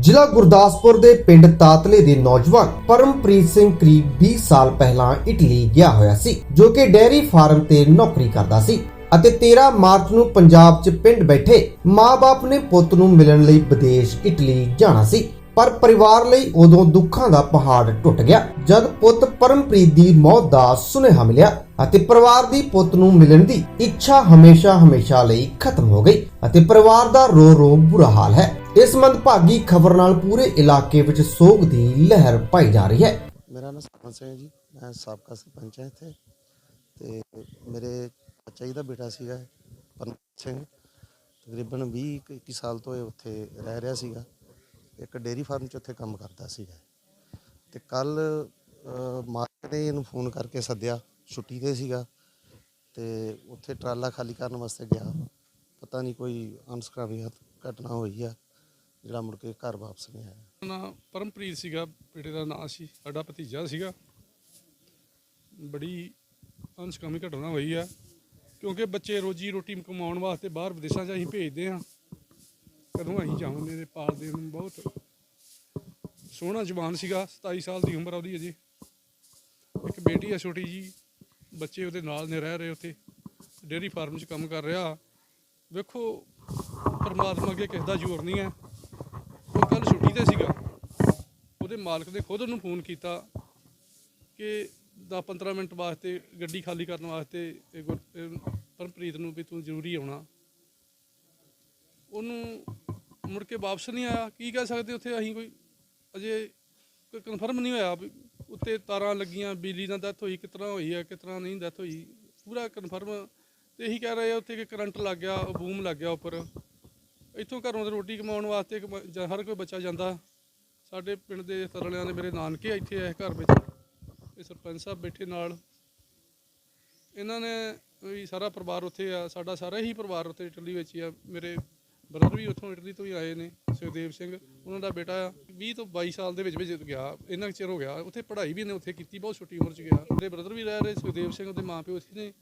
ਜ਼ਿਲ੍ਹਾ ਗੁਰਦਾਸਪੁਰ ਦੇ ਪਿੰਡ ਤਾਤਲੇ ਦੇ ਨੌਜਵਾਨ ਪਰਮਪ੍ਰੀਤ ਸਿੰਘ ਕਰੀਬ 20 ਸਾਲ ਪਹਿਲਾਂ ਇਟਲੀ ਗਿਆ ਹੋਇਆ ਸੀ, ਜੋ ਕਿ ਡੈਰੀ ਫਾਰਮ ਤੇ ਨੌਕਰੀ ਕਰਦਾ ਸੀ ਅਤੇ 13 ਮਾਰਚ ਨੂੰ ਪੰਜਾਬ 'ਚ ਪਿੰਡ ਬੈਠੇ ਮਾਪੇ ਨੇ ਪੁੱਤ ਨੂੰ ਮਿਲਣ ਲਈ ਵਿਦੇਸ਼ ਇਟਲੀ ਜਾਣਾ ਸੀ। ਪਰ ਪਰਿਵਾਰ ਲਈ ਉਦੋਂ ਦੁੱਖਾਂ ਦਾ ਪਹਾੜ ਟੁੱਟ ਗਿਆ, ਜਦ ਪੁੱਤ ਪਰਮਪ੍ਰੀਤ ਦੀ ਮੌਤ ਦਾ ਸੁਨੇਹਾ ਮਿਲਿਆ ਅਤੇ ਪਰਿਵਾਰ ਦੀ ਪੁੱਤ ਨੂੰ ਮਿਲਣ ਦੀ ਇੱਛਾ ਹਮੇਸ਼ਾ ਹਮੇਸ਼ਾ ਲਈ ਖਤਮ ਹੋ ਗਈ ਅਤੇ ਪਰਿਵਾਰ ਦਾ ਰੋ ਰੋ ਬੁਰਾ ਹਾਲ ਹੈ। ਇਸ ਮੰਦਭਾਗੀ ਖਬਰ ਨਾਲ ਪੂਰੇ ਇਲਾਕੇ ਵਿੱਚ ਸੋਗ ਦੀ ਲਹਿਰ ਪਾਈ ਜਾ ਰਹੀ ਹੈ। ਮੇਰਾ ਨਾਮ ਸਰਪੰਚ ਸਿੰਘ ਜੀ, ਮੈਂ ਸਾਬਕਾ ਸਰਪੰਚ ਹਾਂ ਇੱਥੇ ਤੇ ਮੇਰੇ ਬੱਚਾ ਜੀ ਦਾ ਬੇਟਾ ਸੀਗਾ ਪਰਮ ਸਿੰਘ, ਤਕਰੀਬਨ 20 21 ਸਾਲ ਤੋਂ ਇਹ ਉੱਥੇ ਰਹਿ ਰਿਹਾ ਸੀਗਾ। ਇੱਕ ਡੇਅਰੀ ਫਾਰਮ 'ਚ ਉੱਥੇ ਕੰਮ ਕਰਦਾ ਸੀਗਾ। ਤੇ ਕੱਲ ਮਾਲਕ ਨੇ ਇਹਨੂੰ ਫੋਨ ਕਰਕੇ ਸੱਦਿਆ, ਛੁੱਟੀ ਤੇ ਸੀਗਾ। ਤੇ ਉੱਥੇ ਟਰਾਲਾ ਖਾਲੀ ਕਰਨ ਵਾਸਤੇ ਗਿਆ। ਪਤਾ ਨਹੀਂ ਕੋਈ ਅਨਸਕਾਮੀ ਘਟਨਾ ਹੋਈ ਆ, ਜਿਹੜਾ ਮੁੜ ਕੇ ਘਰ ਵਾਪਸ ਨਹੀਂ ਆਇਆ। ਨਾ ਪਰਮਪ੍ਰੀਤ ਸੀਗਾ, ਬੇਟੇ ਦਾ ਨਾਂ ਸੀ, ਸਾਡਾ ਭਤੀਜਾ ਸੀਗਾ। ਬੜੀ ਅਨਸਕਾਮੀ ਘਟਨਾ ਹੋਈ ਆ, ਕਿਉਂਕਿ ਬੱਚੇ ਰੋਜੀ ਰੋਟੀ ਕਮਾਉਣ ਵਾਸਤੇ ਬਾਹਰ ਵਿਦੇਸ਼ਾਂ 'ਚ ਅਸੀਂ ਭੇਜਦੇ ਆ ਕਦੋਂ ਅਸੀਂ ਜਾਵਾਂਗੇ ਤੇ ਪਾਲਦੇ ਨੂੰ ਬਹੁਤ ਸੋਹਣਾ ਜਵਾਨ ਸੀਗਾ 27 ਸਾਲ ਦੀ ਉਮਰ ਆ ਉਹਦੀ ਅਜੇ। ਇੱਕ ਬੇਟੀ ਆ ਛੋਟੀ ਜੀ, ਬੱਚੇ ਉਹਦੇ ਨਾਲ ਨੇ, ਰਹਿ ਰਹੇ ਉੱਥੇ। ਡੇਅਰੀ ਫਾਰਮ 'ਚ ਕੰਮ ਕਰ ਰਿਹਾ। ਵੇਖੋ, ਪਰਮਾਤਮਾ ਅੱਗੇ ਕਿਸ ਦਾ ਜ਼ੋਰ ਨਹੀਂ ਹੈ। ਉਹ ਕੱਲ ਛੁੱਟੀ ਤੇ ਸੀਗਾ। ਉਹਦੇ ਮਾਲਕ ਨੇ ਖੁਦ ਉਹਨੂੰ ਫੋਨ ਕੀਤਾ ਕਿ 10-15 ਮਿੰਟ ਵਾਸਤੇ ਗੱਡੀ ਖਾਲੀ ਕਰਨ ਵਾਸਤੇ ਇਹ ਗੁਰ- ਇਹ ਪਰਮਪ੍ਰੀਤ ਨੂੰ ਵੀ ਤੂੰ ਜ਼ਰੂਰੀ ਆਉਣਾ। ਉਹਨੂੰ ਮੁੜ ਕੇ ਵਾਪਸ ਨਹੀਂ ਆਇਆ। ਕੀ ਕਹਿ ਸਕਦੇ ਉੱਥੇ ਅਸੀਂ ਕੋਈ ਅਜੇ ਕੋਈ ਕਨਫਰਮ ਨਹੀਂ ਹੋਇਆ ਵੀ ਉੱਤੇ ਤਾਰਾਂ ਲੱਗੀਆਂ, ਬਿਜਲੀ ਨਾਲ ਡੈਥ ਹੋਈ, ਕਿਸ ਤਰ੍ਹਾਂ ਹੋਈ ਹੈ, ਕਿਸ ਤਰ੍ਹਾਂ ਨਹੀਂ ਡੈਥ ਹੋਈ। ਪੂਰਾ ਕਨਫਰਮ ਤੇ ਇਹੀ ਕਹਿ ਰਹੇ ਆ ਉੱਥੇ ਕਿ ਕਰੰਟ ਲੱਗ ਗਿਆ ਬੂਮ ਲੱਗ ਗਿਆ ਉੱਪਰ। ਇੱਥੋਂ ਘਰੋਂ ਤੇ ਰੋਟੀ ਕਮਾਉਣ ਵਾਸਤੇ ਹਰ ਕੋਈ ਬੱਚਾ ਜਾਂਦਾ। ਸਾਡੇ ਪਿੰਡ ਦੇ ਤਰਲਿਆਂ ਦੇ ਮੇਰੇ ਨਾਨਕੇ ਇੱਥੇ ਐ ਘਰ ਵਿੱਚ। ਇਹ ਸਰਪੰਚ ਸਾਹਿਬ ਬੈਠੇ ਨਾਲ। ਇਹਨਾਂ ਨੇ ਵੀ ਸਾਰਾ ਪਰਿਵਾਰ ਉੱਥੇ ਆ, ਸਾਡਾ ਸਾਰਾ ਹੀ ਪਰਿਵਾਰ ਉੱਥੇ ਇਟਲੀ ਵਿੱਚ ਹੀ ਆ। ਮੇਰੇ ਬ੍ਰਦਰ ਵੀ ਉੱਥੋਂ ਇਟਲੀ ਤੋਂ ਹੀ ਆਏ ਨੇ, ਸੁਖਦੇਵ ਸਿੰਘ। ਉਹਨਾਂ ਦਾ ਬੇਟਾ ਆ 20 ਤੋਂ 22 ਸਾਲ ਦੇ ਵਿੱਚ ਵਿੱਚ ਗਿਆ, ਇੰਨਾ ਕੁ ਚਿਰ ਹੋ ਗਿਆ। ਉੱਥੇ ਪੜ੍ਹਾਈ ਵੀ ਨੇ ਉੱਥੇ ਕੀਤੀ, ਬਹੁਤ ਛੋਟੀ ਉਮਰ 'ਚ ਗਿਆ। ਮੇਰੇ ਬ੍ਰਦਰ ਵੀ ਰਹਿ ਰਹੇ, ਸੁਖਦੇਵ ਸਿੰਘ ਉਹਦੇ ਮਾਂ ਪਿਓ ਇੱਥੇ ਨੇ।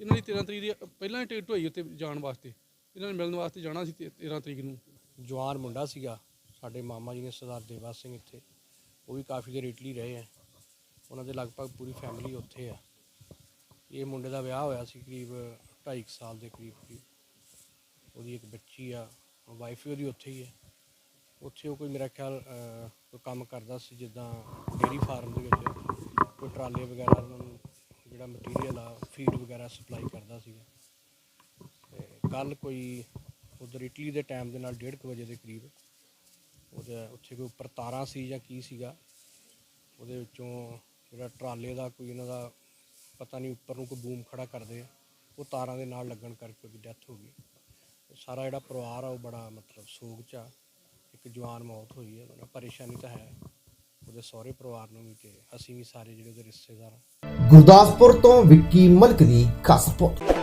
ਇਹਨਾਂ ਦੀ 13 ਤਰੀਕ ਦੀ, ਪਹਿਲਾਂ ਹੀ ਟਿਕਟ ਹੋਈ ਉੱਥੇ ਜਾਣ ਵਾਸਤੇ। ਇਹਨਾਂ ਨੇ ਮਿਲਣ ਵਾਸਤੇ ਜਾਣਾ ਸੀ ਤੇ 13 ਤਰੀਕ ਨੂੰ। ਜਵਾਨ ਮੁੰਡਾ ਸੀਗਾ, ਸਾਡੇ ਮਾਮਾ ਜੀ ਨੇ ਸਰਦਾਰ ਦੇਵਾ ਸਿੰਘ ਇੱਥੇ। ਉਹ ਵੀ ਕਾਫੀ ਦੇਰ ਇਟਲੀ ਰਹੇ ਆ। ਉਹਨਾਂ ਦੇ ਲਗਭਗ ਪੂਰੀ ਫੈਮਿਲੀ ਉੱਥੇ ਆ। ਇਹ ਮੁੰਡੇ ਦਾ ਵਿਆਹ ਹੋਇਆ ਸੀ, ਕਰੀਬ 2.5 ਸਾਲ ਦੇ ਕਰੀਬ ਕਰੀਬ ਉਹਦੀ ਇੱਕ ਬੱਚੀ ਆ ਵਾਈਫ ਵੀ ਉਹਦੀ ਉੱਥੇ ਹੀ ਹੈ। ਉੱਥੇ ਉਹ ਕੋਈ ਮੇਰਾ ਖਿਆਲ ਕੋਈ ਕੰਮ ਕਰਦਾ ਸੀ ਜਿੱਦਾਂ ਡੇਅਰੀ ਫਾਰਮ ਦੇ ਵਿੱਚ। ਕੋਈ ਟਰਾਲੇ ਵਗੈਰਾ ਉਹਨਾਂ ਨੂੰ ਜਿਹੜਾ ਮਟੀਰੀਅਲ ਆ ਫੀਡ ਵਗੈਰਾ ਸਪਲਾਈ ਕਰਦਾ ਸੀਗਾ। ਕੱਲ ਕੋਈ ਉਧਰ ਇਟਲੀ ਦੇ ਟਾਈਮ ਦੇ ਨਾਲ 1:30 ਵਜੇ ਦੇ ਕਰੀਬ ਉਹਦੇ ਉੱਥੇ ਕੋਈ ਉੱਪਰ ਤਾਰਾਂ ਸੀ ਜਾਂ ਕੀ ਸੀਗਾ, ਉਹਦੇ ਵਿੱਚੋਂ ਜਿਹੜਾ ਟਰਾਲੇ ਦਾ ਕੋਈ ਇਹਨਾਂ ਦਾ ਪਤਾ ਨਹੀਂ ਉੱਪਰ ਨੂੰ ਕੋਈ ਬੂਮ ਖੜਾ ਕਰਦੇ ਆ, ਉਹ ਤਾਰਾਂ ਦੇ ਨਾਲ ਲੱਗਣ ਕਰਕੇ ਉਹਦੀ ਡੈਥ ਹੋ ਗਈ। ਸਾਰਾ ਜਿਹੜਾ ਪਰਿਵਾਰ ਆ ਉਹ ਬੜਾ ਮਤਲਬ ਸੋਗ ਚ ਆ। ਇੱਕ ਜਵਾਨ ਮੌਤ ਹੋਈ ਹੈ ਉਹਨਾਂ ਪਰੇਸ਼ਾਨੀ ਤਾਂ ਹੈ। ਉਹਦੇ ਸਹੁਰੇ ਪਰਿਵਾਰ ਨੂੰ ਵੀ ਤੇ ਅਸੀਂ ਵੀ ਸਾਰੇ ਜਿਹੜੇ ਉਹਦੇ ਰਿਸ਼ਤੇਦਾਰ ਗੁਰਦਾਸਪੁਰ ਤੋਂ ਵਿੱਕੀ ਮਲਕ ਦੀ ਖਾਸ ਰਿਪੋਰਟ।